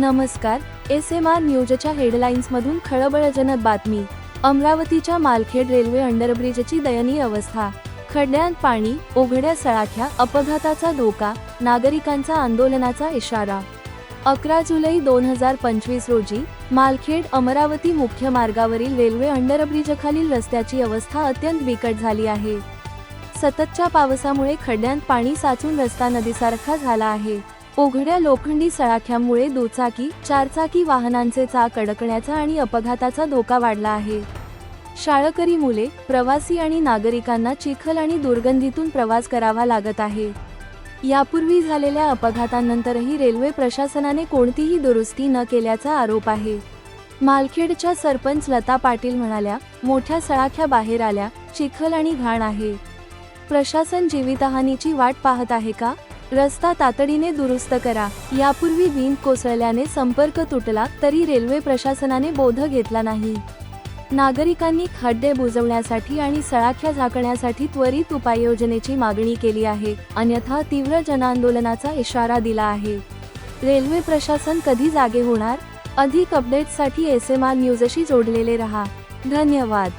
नमस्कार S M R न्यूजच्या हेडलाईन्समधून खळबळजनक बातमी. अमरावतीच्या मालखेड रेल्वे अंडरब्रिजची दयनीय अवस्था. खड्ड्यात पाणी उघड्या सळाख्या अपघाताचा धोका नागरिकांचा आंदोलनाचा इशारा. अकरा जुलै दोन हजार पंचवीस रोजी मालखेड अमरावती मुख्य मार्गावरील रेल्वे अंडरब्रिजखालील रस्त्याची अवस्था अत्यंत बिकट झाली आहे. सततच्या पावसामुळे खड्ड्यात पाणी साचून रस्ता नदीसारखा झाला आहे. ओघड्या लोखंडी सळाख्यामुळे दुचाकी चारचाकी वाहनांचे चाक अडकण्याचा आणि अपघाताचा धोका वाढला आहे. शाळकरी मुले प्रवासी आणि नागरिकांना चिखल आणि दुर्गंधीतून प्रवास करावा लागत आहे. यापूर्वी झालेल्या अपघातांनंतरही रेल्वे प्रशासनाने कोणतीही दुरुस्ती न केल्याचा आरोप आहे. मालखेडच्या सरपंच लता पाटील म्हणाल्या मोठ्या सळाख्या बाहेर आल्या चिखल आणि घाण आहे. प्रशासन जीवितहानीची वाट पाहत आहे का? रस्ता तातडीने दुरुस्त करा. यापूर्वी भिंत कोसळल्याने संपर्क तुटला तरी रेल्वे प्रशासनाने बोध घेतला नाही. नागरिकांनी खड्डे बुजवण्यासाठी आणि सळाख्या झाकण्यासाठी त्वरित उपाययोजनेची मागणी केली आहे. अन्यथा तीव्र जनआंदोलनाचा इशारा दिला आहे. रेल्वे प्रशासन कधी जागे होणार? अधिक अपडेट्ससाठी एस एम आर न्यूजशी जोडलेले रहा. धन्यवाद.